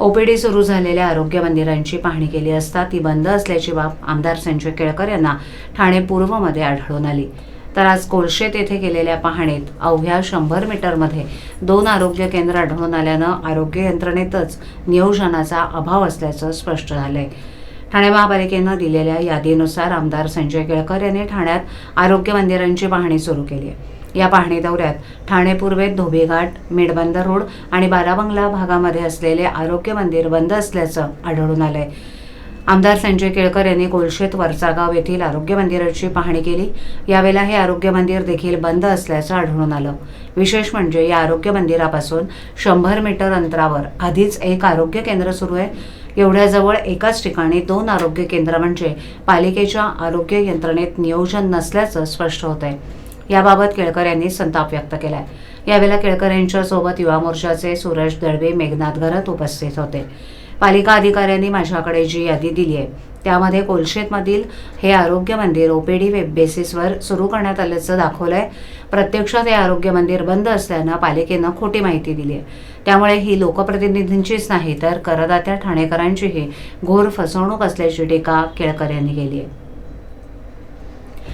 OPD सुरू झालेल्या आरोग्य मंदिरांची पाहणी केली असता ती बंद असल्याची बाब आमदार संजय केळकर यांना ठाणे पूर्वमध्ये आढळून आली. तर आज कोळशेत येथे केलेल्या पाहणीत अवघ्या शंभर मीटरमध्ये दोन आरोग्य केंद्र आढळून आल्यानं आरोग्य यंत्रणेतच नियोजनाचा अभाव असल्याचं स्पष्ट झालंय. ठाणे महापालिकेनं दिलेल्या यादीनुसार आमदार संजय केळकर यांनी ठाण्यात आरोग्य मंदिरांची पाहणी सुरू केली आहे. या पाहणी दौऱ्यात ठाणे पूर्वेत धोबीघाट मेडबंदर रोड आणि बाराबंगला भागामध्ये असलेले आरोग्य मंदिर बंद असल्याचं आढळून आलंय. आमदार संजय केळकर यांनी कोलशेत वरचागाव येथील आरोग्य मंदिराची पाहणी केली. यावेळेला हे आरोग्य मंदिर देखील बंद असल्याचं आढळून आलं. विशेष म्हणजे या आरोग्य मंदिरापासून शंभर मीटर अंतरावर आधीच एक आरोग्य केंद्र सुरू आहे. एवढ्याजवळ एकाच ठिकाणी दोन आरोग्य केंद्र म्हणजे पालिकेच्या आरोग्य यंत्रणेत नियोजन नसल्याचं स्पष्ट होत आहे याबाबत केळकर यांनी संताप व्यक्त केलाय. यावेळेला केळकर यांच्यासोबत युवा मोर्चाचे सूरज दळवे मेघनाथ घरत उपस्थित होते. पालिका अधिकाऱ्यांनी माझ्याकडे जी यादी दिली आहे त्यामध्ये कोलशेतमधील हे आरोग्य मंदिर ओपीडी वेब बेसिसवर सुरू करण्यात आल्याचं दाखवलंय. प्रत्यक्षात हे आरोग्य मंदिर बंद असल्यानं पालिकेनं खोटी माहिती दिली आहे. त्यामुळे ही लोकप्रतिनिधींचीच नाही तर करदात्या ठाणेकरांचीही घोर फसवणूक असल्याची टीका केळकर यांनी केली आहे.